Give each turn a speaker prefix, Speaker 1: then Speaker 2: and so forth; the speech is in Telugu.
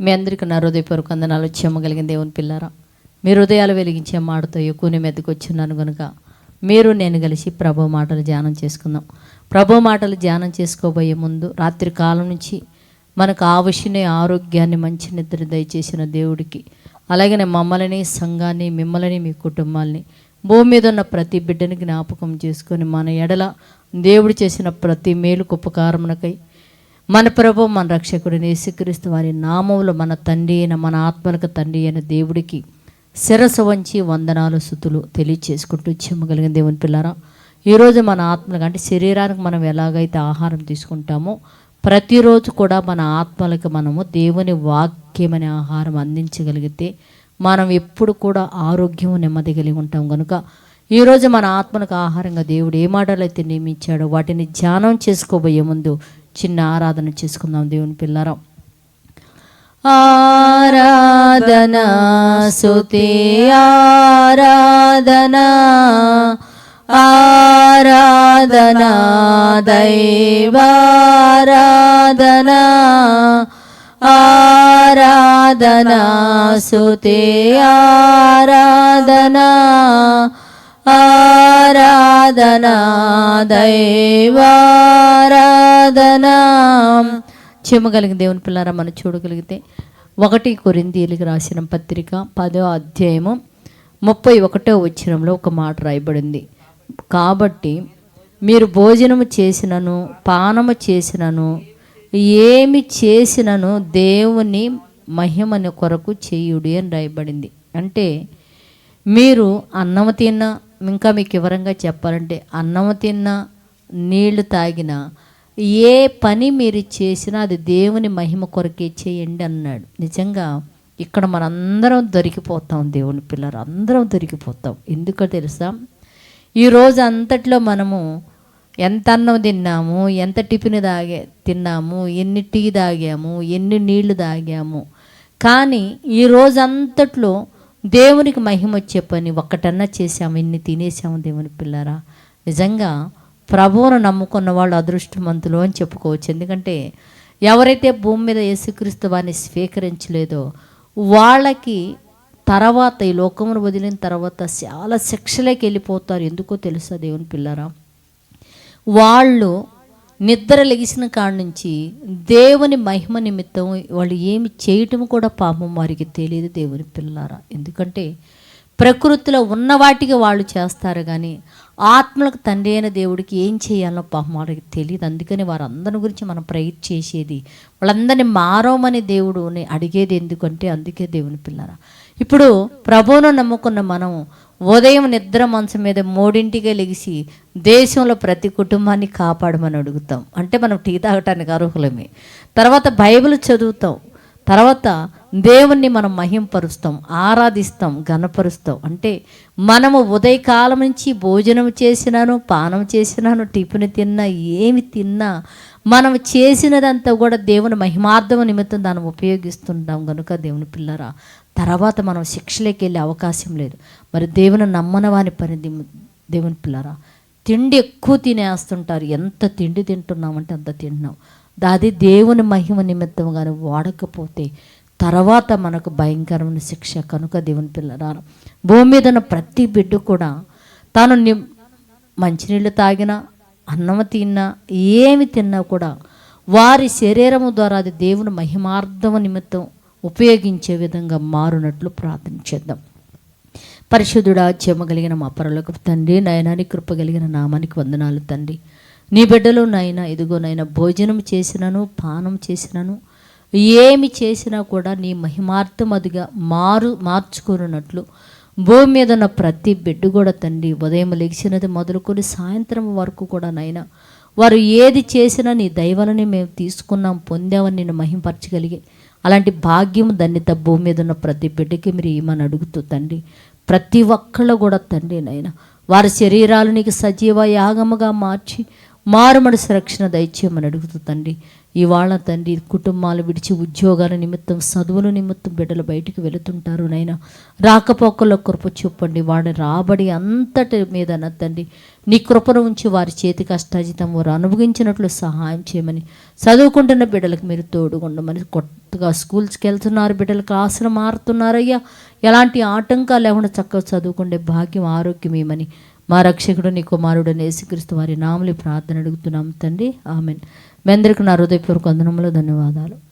Speaker 1: మీ అందరికీ నా హృదయపూర్వక వందనాలు చెమ్మగలిగిన దేవుని పిల్లారా. మీ హృదయాలు వెలిగించే మాటతో ఎక్కువ మెద్దకు వచ్చిన్నాను కనుక మీరు నేను కలిసి ప్రభు మాటలు ధ్యానం చేసుకుందాం. ప్రభు మాటలు ధ్యానం చేసుకోబోయే ముందు రాత్రి కాలం నుంచి మనకు ఆవశ్యనే ఆరోగ్యాన్ని మంచి నిద్ర దయచేసిన దేవుడికి అలాగనే మమ్మల్ని సంఘాన్ని మిమ్మల్ని మీ కుటుంబాల్ని భూమి మీద ఉన్న ప్రతి బిడ్డని జ్ఞాపకం చేసుకొని మన ఎడల దేవుడు చేసిన ప్రతి మేలుకు ఉపకారమునకై మన ప్రభు మన రక్షకుడు యేసుక్రీస్తు వారి నామములు మన తండ్రి అయిన మన ఆత్మలకు తండ్రి అయిన దేవుడికి శిరసు వంచి వందనాలు సుతులు తెలియచేసుకుంటూ చెమ్మగలిగిన దేవుని పిల్లారా ఈరోజు మన ఆత్మలకు అంటే శరీరానికి మనం ఎలాగైతే ఆహారం తీసుకుంటామో ప్రతిరోజు కూడా మన ఆత్మలకు మనము దేవుని వాక్యమనే ఆహారం అందించగలిగితే మనం ఎప్పుడు కూడా ఆరోగ్యం నెమ్మది కలిగి ఉంటాం కనుక ఈరోజు మన ఆత్మలకు ఆహారంగా దేవుడు ఏ మాటలైతే నియమించాడో వాటిని ధ్యానం చేసుకోబోయే ముందు చిన్న ఆరాధన చేసుకుందాం దేవుని పిల్లరా. ఆరాధన సుతి ఆరాధన ఆరాధన దైవారాధన ఆరాధన సుతి ఆరాధన ఆరాధన దైవారాధన చెమ్మగలిగిన దేవుని పిల్లారా మనం చూడగలిగితే ఒకటి కొరిందీలకు రాసిన పత్రిక పదో అధ్యాయము ముప్పై ఒకటో వచ్చినంలో ఒక మాట రాయబడింది. కాబట్టి మీరు భోజనము చేసినను పానము చేసినను ఏమి చేసినను దేవుని మహిమని కొరకు చేయుడి అని రాయబడింది. అంటే మీరు అన్నము తిన్నా ఇంకా మీకు వివరంగా చెప్పాలంటే అన్నము తిన్నా నీళ్ళు తాగినా ఏ పని మీరు చేసినా అది దేవుని మహిమ కొరకే చేయండి అన్నాడు. నిజంగా ఇక్కడ మనందరం దొరికిపోతాం దేవుని పిల్లలు అందరం దొరికిపోతాం. ఎందుకో తెలుసా? ఈ రోజు అంతట్లో మనము ఎంత అన్నం తిన్నాము ఎంత టిఫిన్ తాగే తిన్నాము ఎన్ని టీ తాగాము ఎన్ని నీళ్ళు తాగాము. కానీ ఈ రోజంతట్లో దేవునికి మహిమ వచ్చే పని ఒక్కటన్నా చేసాము ఇన్ని తినేసాము దేవుని పిల్లరా? నిజంగా ప్రభువును నమ్ముకున్న వాళ్ళు అదృష్టవంతులు అని చెప్పుకోవచ్చు. ఎందుకంటే ఎవరైతే భూమి మీద యేసుక్రీస్తు వారిని స్వీకరించలేదో వాళ్ళకి తర్వాత ఈ లోకమును వదిలిన తర్వాత చాలా శిక్షలోకి వెళ్ళిపోతారు. ఎందుకో తెలుసా దేవుని పిల్లరా? వాళ్ళు నిద్ర లెగిసిన కాడ నుంచి దేవుని మహిమ నిమిత్తం వాళ్ళు ఏమి చేయటం కూడా పాపం వారికి తెలియదు దేవుని పిల్లారా. ఎందుకంటే ప్రకృతిలో ఉన్న వాటికి వాళ్ళు చేస్తారు కానీ ఆత్మలకు తండ్రి అయిన దేవుడికి ఏం చేయాలో పాపం వాళ్ళకి తెలియదు. అందుకని వారందరి గురించి మనం ప్రయత్ చేసేది వాళ్ళందరినీ మారోమని దేవుడు అడిగేది ఎందుకంటే అందుకే దేవుని పిల్లరా. ఇప్పుడు ప్రభువును నమ్ముకున్న మనం ఉదయం నిద్ర మంచం మీద మూడింటికే లెగిసి దేశంలో ప్రతి కుటుంబాన్ని కాపాడమని అడుగుతాం. అంటే మనం టీ తాగటానికి అర్హులమే. తర్వాత బైబిల్ చదువుతాం. తర్వాత దేవుణ్ణి మనం మహింపరుస్తాం ఆరాధిస్తాం గణపరుస్తాం అంటే మనము ఉదయకాలం నుంచి భోజనం చేసినాను పానం చేసినాను టిఫిన్ తిన్నా ఏమి తిన్నా మనం చేసినదంతా కూడా దేవుని మహిమార్థం నిమిత్తం దాన్ని ఉపయోగిస్తుంటాం కనుక దేవుని పిల్లరా. తర్వాత మనం శిక్షలోకి వెళ్ళే అవకాశం లేదు. మరి దేవుని నమ్మన వాని పని దేవుని పిల్లరా. తిండి ఎక్కువ తినేస్తుంటారు. ఎంత తిండి తింటున్నామంటే అంత తింటున్నాం. అది దేవుని మహిమ నిమిత్తం కానీ వాడకపోతే తర్వాత మనకు భయంకరమైన శిక్ష. కనుక దేవుని పిల్లరారు భూమి మీద ఉన్న ప్రతి బిడ్డ కూడా తాను ని మంచినీళ్ళు తాగినా అన్నం తిన్నా ఏమి తిన్నా కూడా వారి శరీరము ద్వారా అది దేవుని మహిమార్థమ నిమిత్తం ఉపయోగించే విధంగా మారునట్లు ప్రార్థన చేద్దాం. పరిశుద్ధుడా చెమగలిగిన మా పరలోక తండ్రి నయనాని కృప కలిగిన నామానికి వందనాలు తండ్రి. నీ బిడ్డలు నాయన ఇదిగో నాయన భోజనం చేసినను పానం చేసినను ఏమి చేసినా కూడా నీ మహిమార్థం అదిగా మారు మార్చుకున్నట్లు. భూమి మీద ఉన్న ప్రతి బిడ్డ కూడా తండ్రి ఉదయం లెగిసినది మొదలుకొని సాయంత్రం వరకు కూడా నైనా. వారు ఏది చేసినా నీ దైవాలని మేము తీసుకున్నాం పొందామని నేను మహింపరచగలిగే. అలాంటి భాగ్యం దన్నిత భూమి మీద ఉన్న ప్రతి బిడ్డకి మీరు ఏమని అడుగుతూ తండ్రి? ప్రతి ఒక్కళ్ళు కూడా తండ్రి నాయన వారి శరీరాలు నీకు సజీవ యాగముగా మార్చి మారుమడి రక్షణ దయచేయమని అడుగుతూ తండ్రి. ఇవాళ తండ్రి కుటుంబాలు విడిచి ఉద్యోగాల నిమిత్తం చదువుల నిమిత్తం బిడ్డలు బయటికి వెళుతుంటారు నైనా రాకపోకల కృప చూపండి. వాడి రాబడి అంతటి మీద తండ్రి నీ కృపను ఉంచి వారి చేతి కష్టాజితం వారు అనుభవించినట్లు సహాయం చేయమని చదువుకుంటున్న బిడ్డలకు మీరు తోడుగుండమని కొత్తగా స్కూల్స్కి వెళ్తున్నారు బిడ్డలు క్లాసులు మారుతున్నారయ్యా ఎలాంటి ఆటంకాలు లేకుండా చక్కగా చదువుకుండే భాగ్యం ఆరోగ్యం ఏమని మా రక్షకుడు నీ కుమారుడు నేసుక్రీస్తు వారి నామలి ప్రార్థన అడుగుతున్నాం తండ్రి. ఆమెన్. మీ అందరికీ నా హృదయపూర్వక వందనములు ధన్యవాదాలు.